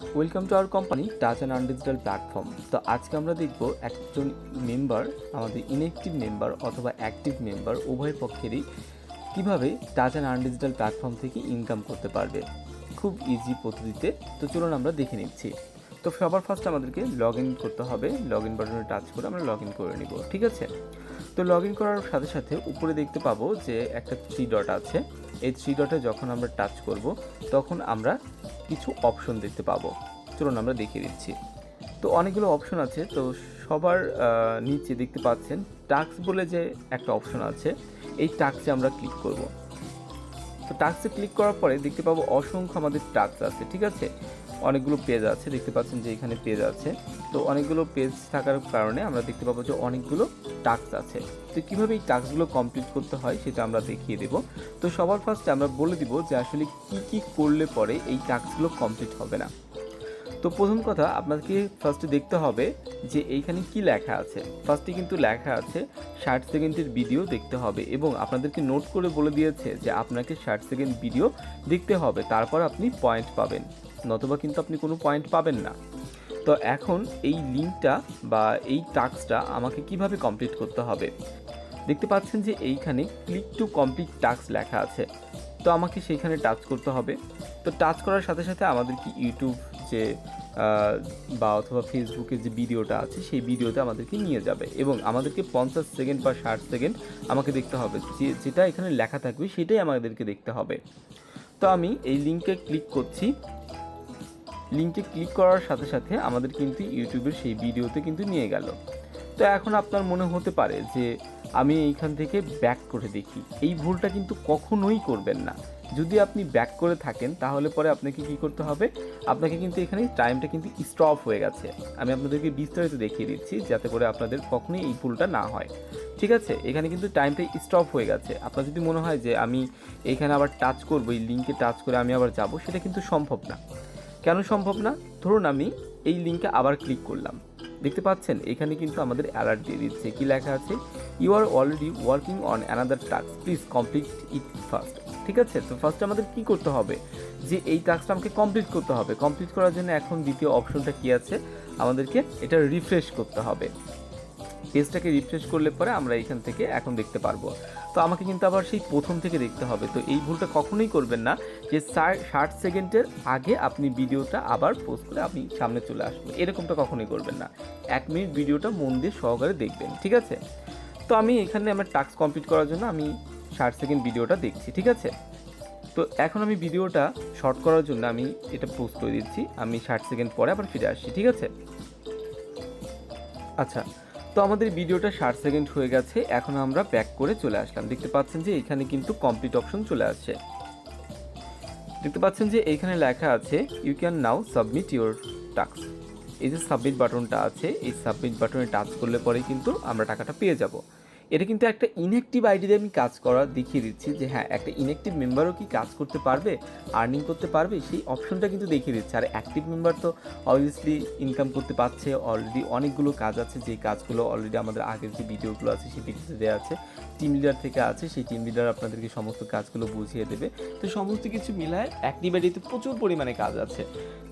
Welcome to our company touch and digital platform তো আজকে আমরা দেখব একজন মেম্বার আমাদের ইনঅ্যাক্টিভ মেম্বার অথবা অ্যাক্টিভ মেম্বার উভয় পক্ষেরই কীভাবে touch and an digital platform থেকে ইনকাম করতে পারবে। খুব ইজি পদ্ধতিতে। তো চলুন আমরা দেখে নিচ্ছি। তো সবার ফার্স্ট আমাদেরকে লগ ইন করতে হবে। লগ ইন বাটনে টাচ করে আমরা লগ ইন করে নিব, ঠিক আছে? তো লগ ইন করার সাথে সাথে উপরে দেখতে পাবো যে একটা থ্রি ডট আছে। এই থ্রি ডটে যখন আমরা টাচ করব, তখন আমরা কিছু অপশন দেখতে পাবো। চলুন আমরা দেখিয়ে দিচ্ছি। তো অনেকগুলো অপশন আছে, তো সবার নিচে দেখতে পাচ্ছেন টাক্স বলে যে একটা অপশন আছে, এই টাক্সে আমরা ক্লিক করব। তো টাক্সে ক্লিক করার পরে দেখতে পাবো অসংখ্য আমাদের টাক্স আছে, ঠিক আছে? অনেকগুলো পেজ আছে, দেখতে পাচ্ছেন যে এখানে পেজ আছে। তো অনেকগুলো পেজ থাকার কারণে আমরা দেখতে পাবো যে অনেকগুলো টাস্ক আছে। তো কীভাবে এই টাস্কগুলো কমপ্লিট করতে হয় সেটা আমরা দেখিয়ে দেব। তো সবার ফার্স্টে আমরা বলে দিব যে আসলে কি কি করলে পরে এই টাস্কগুলো কমপ্লিট হবে না। তো প্রথম কথা আপনাকে ফার্স্টে দেখতে হবে যে এইখানে কি লেখা আছে। ফার্স্টে কিন্তু লেখা আছে ষাট সেকেন্ডের ভিডিও দেখতে হবে এবং আপনাদেরকে নোট করে বলে দিয়েছে যে আপনাকে ষাট সেকেন্ড ভিডিও দেখতে হবে। তারপর আপনি পয়েন্ট পাবেন। নতুবা কিন্তু আপনি কোনো পয়েন্ট পাবেন না। তো এখন এই লিঙ্কটা বা এই টাস্কটা আমাকে কীভাবে কমপ্লিট করতে হবে? দেখতে পাচ্ছেন যে এইখানে ক্লিক টু কমপ্লিট টাস্ক লেখা আছে। তো আমাকে সেইখানে টাচ করতে হবে। তো টাচ করার সাথে সাথে আমাদের কি ইউটিউব যে বা অথবা ফেসবুকে যে ভিডিওটা আছে, সেই ভিডিওতে আমাদেরকে নিয়ে যাবে এবং আমাদেরকে পঞ্চাশ সেকেন্ড বা ষাট সেকেন্ড আমাকে দেখতে হবে। যে, যেটা এখানে লেখা থাকবে সেটাই আমাদেরকে দেখতে হবে। তো আমি এই লিঙ্কে ক্লিক করছি। লিঙ্কে ক্লিক করার সাথে সাথে আমাদের কিন্তু ইউটিউবের সেই ভিডিওতে কিন্তু নিয়ে গেল। তো এখন আপনার মনে হতে পারে যে আমি এইখান থেকে ব্যাক করে দেখি। এই ভুলটা কিন্তু কখনোই করবেন না। যদি আপনি ব্যাক করে থাকেন, তাহলে পরে আপনাকে কি করতে হবে? আপনাকে কিন্তু এখানে টাইমটা কিন্তু স্টপ হয়ে গেছে। আমি আপনাদেরকে বিস্তারিত দেখিয়ে দিচ্ছি যাতে করে আপনাদের কখনোই এই ভুলটা না হয়। ঠিক আছে? এখানে কিন্তু টাইমটা স্টপ হয়ে গেছে। আপনার যদি মনে হয় যে আমি এখানে আবার টাচ করব, এই লিঙ্কে টাচ করে আমি আবার যাব, সেটা কিন্তু সম্ভব না। কেন সম্ভব না? ধরুন আমি এই লিঙ্কে আবার ক্লিক করলাম। দেখতে পাচ্ছেন, এখানে কিন্তু আমাদের অ্যালার্ট দিয়ে দিচ্ছে। কি লেখা আছে? You are already working on another task please complete it first ঠিক আছে? তো ফার্স্ট আমাদের কি করতে হবে? যে এই টাস্কটা আমাকে কমপ্লিট করতে হবে। কমপ্লিট করার জন্য এখন দ্বিতীয় অপশনটা কি আছে? আমাদেরকে এটা রিফ্রেশ করতে হবে। পেজটাকে রিফ্রেশ করলে পরে আমরা এখান থেকে এখন দেখতে পারব। তো আমাকে কিন্তু আবার সেই প্রথম থেকে দেখতে হবে। তো এই ভুলটা কখনোই করবেন না যে ষাট সেকেন্ডের আগে আপনি ভিডিওটা আবার পোস্ট করে আপনি সামনে চলে আসবেন। এরকমটা কখনোই করবেন না। এক মিনিট ভিডিওটা মন দিয়ে সহকারে দেখবেন, ঠিক আছে? তো আমি এখানে আমার টাস্ক কমপ্লিট করার জন্য আমি ষাট সেকেন্ড ভিডিওটা দেখছি, ঠিক আছে? তো এখন আমি ভিডিওটা শর্ট করার জন্য আমি এটা পোস্ট করে দিচ্ছি। আমি ষাট সেকেন্ড পরে আবার ফিরে আসছি, ঠিক আছে? আচ্ছা তো আমাদের ভিডিওটা ষাট সেকেন্ড হয়ে গেছে এখন আমরা ব্যাক করে চলে আসলাম। দেখতে পাচ্ছেন যে এখানে কিন্তু কমপ্লিট অপশন চলে আসছে। দেখতে পাচ্ছেন যে এখানে লেখা আছে you can now submit your task এই যে সাবমিট বাটনটা আছে, এই সাবমিট বাটনে টাচ করলে পরে কিন্তু আমরা টাকাটা পেয়ে যাব। এটা কিন্তু একটা ইনঅ্যাক্টিভ আইডি দিয়ে আমি কাজ করা দেখিয়ে দিচ্ছি যে হ্যাঁ একটা ইনঅ্যাক্টিভ মেম্বারও কি কাজ করতে পারবে আর্নিং করতে পারবে, সেই অপশনটা কিন্তু দেখিয়ে দিচ্ছে। আর অ্যাক্টিভ মেম্বার তো অবভিয়াসলি ইনকাম করতে পারছে অলরেডি অনেকগুলো কাজ আছে, যে কাজগুলো অলরেডি আমাদের আগের যে ভিডিওগুলো আছে, সেই ভিডিওতে দেওয়া আছে। টিম লিডার থেকে আছে, সেই টিম লিডার আপনাদেরকে সমস্ত কাজগুলো বুঝিয়ে দেবে। তো সমস্ত কিছু মিলায় অ্যাক্টিভ আইডিতে প্রচুর পরিমাণে কাজ আছে।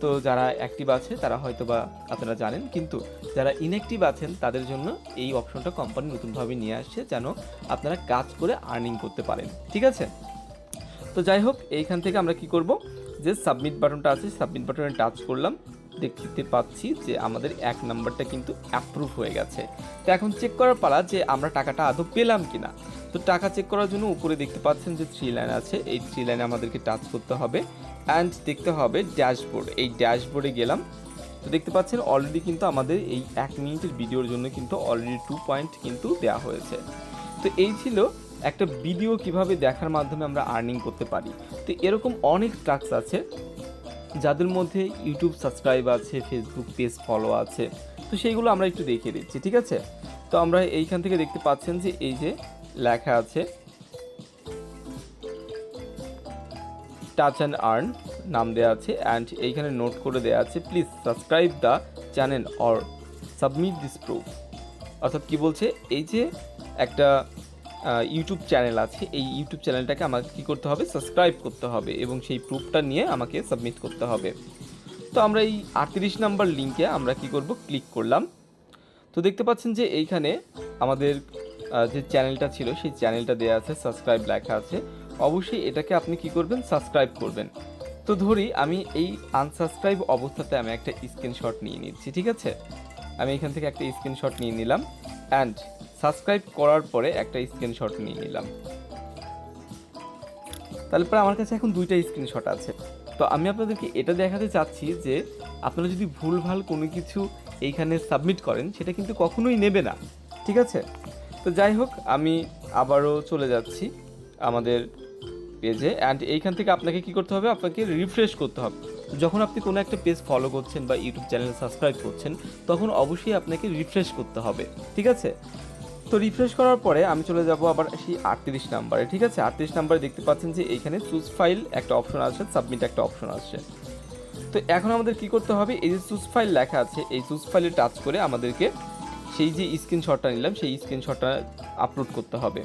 তো যারা অ্যাক্টিভ আছে, তারা হয়তো বা আপনারা জানেন, কিন্তু যারা ইনঅ্যাক্টিভ আছেন, তাদের জন্য এই অপশনটা কোম্পানি নতুনভাবে নিয়ে আসছে, যেন আপনারা কাজ করে আর্নিং করতে পারেন। ঠিক আছে? তো যাই হোক, এইখান থেকে আমরা কি করব? যে সাবমিট বাটনটা আছে সাবমিট বাটনে টাচ করলাম। দেখতে পাচ্ছি যে আমাদের এক নাম্বারটা কিন্তু অ্যাপ্রুভ হয়ে গেছে। তো এখন চেক করার পালা যে আমরা টাকাটা আদৌ পেলাম কি না তো টাকা চেক করার জন্য উপরে দেখতে পাচ্ছেন যে থ্রি লাইন আছে। এই থ্রি লাইনে আমাদেরকে টাচ করতে হবে অ্যান্ড দেখতে হবে ড্যাশবোর্ড এই ড্যাশবোর্ডে গেলাম। তো দেখতে পাচ্ছেন অলরেডি কিন্তু আমাদের এই এক মিনিটের ভিডিওর জন্য কিন্তু অলরেডি টু পয়েন্ট কিন্তু দেওয়া হয়েছে। তো এই ছিল একটা ভিডিও কীভাবে দেখার মাধ্যমে আমরা আর্নিং করতে পারি। তো এরকম অনেক টাস্ক আছে। যাদের মধ্যে ইউটিউব সাবস্ক্রাইব আছে ফেসবুক পেজ ফলো আছে, তো সেইগুলো আমরা একটু দেখিয়ে দিচ্ছি, ঠিক আছে? তো আমরা এইখান থেকে দেখতে পাচ্ছেন যে এই যে লেখা আছে টাচ অ্যান্ড আর্ন নাম দেওয়া আছে অ্যান্ড এইখানে নোট করে দেওয়া আছে please subscribe the channel or submit this proof অর্থাৎ কি বলছে? এই যে একটা ইউটিউব চ্যানেল আছে। এই ইউটিউব চ্যানেলটাকে আমাকে কী করতে হবে? সাবস্ক্রাইব করতে হবে এবং সেই প্রুফটা নিয়ে আমাকে সাবমিট করতে হবে। তো আমরা এই আটত্রিশ নাম্বার লিঙ্কে আমরা কি করব? ক্লিক করলাম। তো দেখতে পাচ্ছেন যে এইখানে আমাদের যে চ্যানেলটা ছিল, সেই চ্যানেলটা দেওয়া আছে সাবস্ক্রাইব লেখা আছে। অবশ্যই এটাকে আপনি কি করবেন? সাবস্ক্রাইব করবেন। তো ধরি আমি এই আনসাবস্ক্রাইব অবস্থাতে আমি একটা স্ক্রিনশট নিয়ে নিচ্ছি, ঠিক আছে? আমি এখান থেকে একটা স্ক্রিনশট নিয়ে নিলাম। অ্যান্ড সাবস্ক্রাইব করার পরে একটা স্ক্রিনশট নিয়ে নিলাম। তারপরে আমার কাছে এখন দুইটা স্ক্রিনশট আছে। তো আমি আপনাদেরকে এটা দেখাতে চাচ্ছি যে, আপনারা যদি ভুলভাল কোনো কিছু এইখানে সাবমিট করেন, সেটা কিন্তু কখনোই নেবে না। ঠিক আছে? তো যাই হোক, আমি আবারও চলে যাচ্ছি আমাদের পেজে অ্যান্ড এইখান থেকে আপনাকে কি করতে হবে? আপনাকে রিফ্রেশ করতে হবে। যখন আপনি কোনো একটা পেজ ফলো করছেন বা ইউটিউব চ্যানেল সাবস্ক্রাইব করছেন, তখন অবশ্যই আপনাকে রিফ্রেশ করতে হবে। ঠিক আছে? তো রিফ্রেশ করার পরে আমি চলে যাব আবার সেই আটত্রিশ নাম্বারে, ঠিক আছে? আটত্রিশ নাম্বারে দেখতে পাচ্ছেন যে এইখানে চুজ ফাইল একটা অপশন আছে সাবমিট একটা অপশন আসছে। তো এখন আমাদের কি করতে হবে? এই যে চুজ ফাইল লেখা আছে, এই চুজ ফাইলে টাচ করে আমাদেরকে সেই যে স্ক্রিনশটটা নিলাম, সেই স্ক্রিনশটটা আপলোড করতে হবে।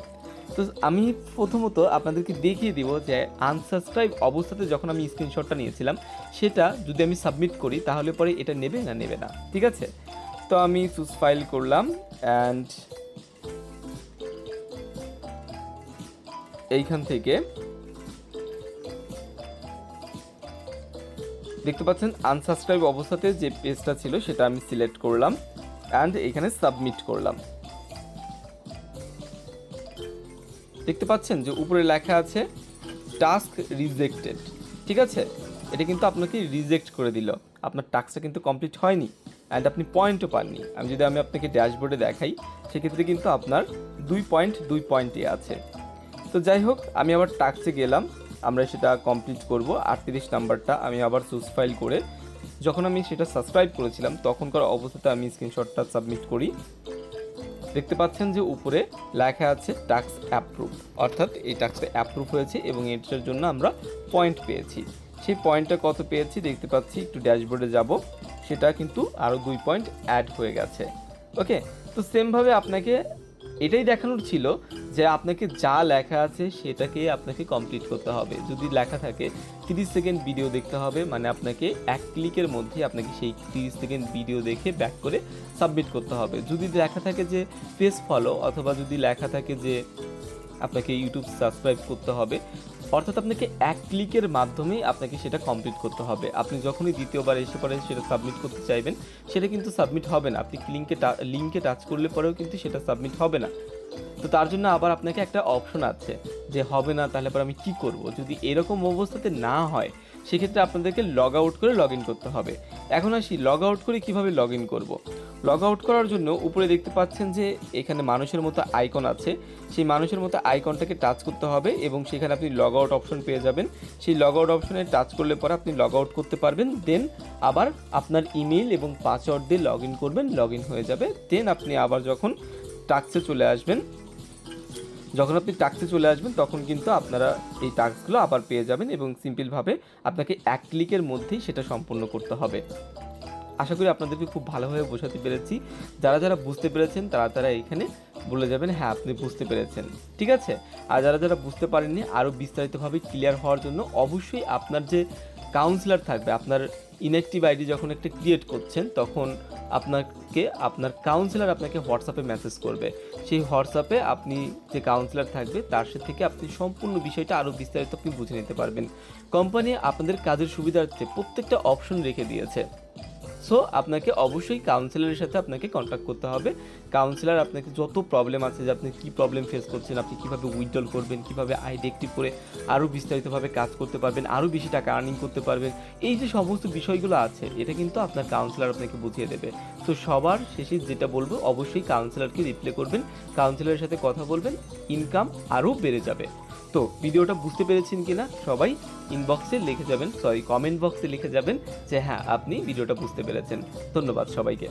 তো আমি প্রথমত আপনাদেরকে দেখিয়ে দিব যে আনসাবস্ক্রাইব অবস্থাতে যখন আমি স্ক্রিনশটটা নিয়েছিলাম, সেটা যদি আমি সাবমিট করি, তাহলে পরে এটা নেবে না নেবে না, ঠিক আছে? তো আমি চুজ ফাইল করলাম অ্যান্ড এইখান থেকে দেখতে পাচ্ছেন আনসাবস্ক্রাইব অবস্থাতে যে পেজটা ছিল সেটা আমি সিলেক্ট করলাম অ্যান্ড এখানে সাবমিট করলাম। দেখতে পাচ্ছেন যে উপরে লেখা আছে টাস্ক রিজেক্টেড ঠিক আছে? এটা কিন্তু আপনাকে রিজেক্ট করে দিল। আপনার টাস্কটা কিন্তু কমপ্লিট হয়নি অ্যান্ড আপনি পয়েন্টও পাননি। আমি যদি আমি আপনাকে ড্যাশবোর্ডে দেখাই, সেক্ষেত্রে কিন্তু আপনার দুই পয়েন্ট দুই পয়েন্টে আছে। তো যাই হোক, আমি আবার টাক্সে গেলাম। আমরা সেটা কমপ্লিট করব। আটত্রিশ নাম্বারটা আমি আবার চুজ ফাইল করে যখন আমি সেটা সাবস্ক্রাইব করেছিলাম, তখনকার অবস্থাতে আমি স্ক্রিনশটটা সাবমিট করি। দেখতে পাচ্ছেন যে উপরে লেখা আছে টাক্স অ্যাপ্রুভ অর্থাৎ এই টাক্সটা অ্যাপ্রুভ হয়েছে এবং এটার জন্য আমরা পয়েন্ট পেয়েছি। সেই পয়েন্টটা কত পেয়েছি? দেখতে পাচ্ছি, একটু ড্যাশবোর্ডে যাব। সেটা কিন্তু আরও দুই পয়েন্ট অ্যাড হয়ে গেছে। ওকে তো সেমভাবে আপনাকে এটাই দেখানোর ছিল যে আপনাকে যা লেখা আছে সেটাকে আপনাকে কমপ্লিট করতে হবে। যদি লেখা থাকে, তিরিশ সেকেন্ড ভিডিও দেখতে হবে মানে আপনাকে এক ক্লিকের মধ্যে আপনাকে সেই তিরিশ সেকেন্ড ভিডিও দেখে ব্যাক করে সাবমিট করতে হবে। যদি লেখা থাকে যে পেজ ফলো অথবা যদি লেখা থাকে যে আপনাকে ইউটিউব সাবস্ক্রাইব করতে হবে, অর্থাৎ আপনাকে এক ক্লিকের মাধ্যমেই আপনাকে সেটা কমপ্লিট করতে হবে। আপনি যখনই দ্বিতীয়বার এসে পরে সেটা সাবমিট করতে চাইবেন, সেটা কিন্তু সাবমিট হবে না। আপনি লিঙ্কে লিঙ্কে টাচ করলে পরেও কিন্তু সেটা সাবমিট হবে না। তো তার জন্য আবার আপনাকে একটা অপশন আছে যে হবে না, তাহলে পর আমি কি করব? যদি এরকম অবস্থাতে না হয়, সেক্ষেত্রে আপনাদেরকে লগ আউট করে লগ ইন করতে হবে। এখন আসি লগ আউট করে কীভাবে লগ ইন করব? লগ আউট করার জন্য উপরে দেখতে পাচ্ছেন যে এখানে মানুষের মতো আইকন আছে। সেই মানুষের মতো আইকনটাকে টাচ করতে হবে এবং সেখানে আপনি লগ আউট অপশন পেয়ে যাবেন। সেই লগ আউট অপশনে টাচ করলে পরে আপনি লগ আউট করতে পারবেন। দেন আবার আপনার ইমেল এবং পাসওয়ার্ড দিয়ে লগ ইন করবেন লগ ইন হয়ে যাবে। দেন আপনি আবার যখন টাক্সে চলে আসবেন। যখন আপনি টাক্সে চলে আসবেন, তখন কিন্তু আপনারা এই টাস্কগুলো আবার পেয়ে যাবেন এবং সিম্পলভাবে আপনাকে এক ক্লিকের মধ্যেই সেটা সম্পূর্ণ করতে হবে। আশা করি আপনাদেরকে খুব ভালোভাবে বোঝাতে পেরেছি। যারা যারা বুঝতে পেরেছেন, তারা তারা এইখানে বলে যাবেন হ্যাঁ আপনি বুঝতে পেরেছেন। ঠিক আছে? আর যারা যারা বুঝতে পারেননি আরও বিস্তারিতভাবে ক্লিয়ার হওয়ার জন্য অবশ্যই আপনার যে কাউন্সিলর থাকবে, আপনার ইনঅ্যাক্টিভ আইডি যখন একটা ক্রিয়েট করছেন, তখন আপনাকে, আপনার কাউন্সিলার আপনাকে হোয়াটসঅ্যাপে মেসেজ করবে। সেই হোয়াটসঅ্যাপে আপনি যে কাউন্সিলার থাকবে, তার সাথে থেকে আপনি সম্পূর্ণ বিষয়টা আরও বিস্তারিত আপনি বুঝে নিতে পারবেন। কোম্পানি আপনাদের কাজের সুবিধার্থে প্রত্যেকটা অপশন রেখে দিয়েছে। সো আপনাকে অবশ্যই কাউন্সিলরের সাথে আপনাকে কন্ট্যাক্ট করতে হবে। কাউন্সিলর আপনাকে যত প্রবলেম আছে, যে আপনি কী প্রবলেম ফেস করছেন, আপনি কীভাবে উইথড্রল করবেন, কীভাবে আইডি করে আরও বিস্তারিতভাবে কাজ করতে পারবেন আরও বেশি টাকা আর্নিং করতে পারবেন, এই যে সমস্ত বিষয়গুলো আছে, এটা কিন্তু আপনার কাউন্সিলর আপনাকে বুঝিয়ে দেবে। তো সবার শেষে যেটা বলব, অবশ্যই কাউন্সিলরকে রিপ্লে করবেন কাউন্সিলরের সাথে কথা বলবেন ইনকাম আরও বেড়ে যাবে। তো ভিডিওটা বুঝতে পেরেছেন কিনা? সবাই ইনবক্সে লিখে যাবেন সরি কমেন্ট বক্সে লিখে যাবেন যে হ্যাঁ আপনি ভিডিওটা বুঝতে পেরেছেন। ধন্যবাদ সবাইকে।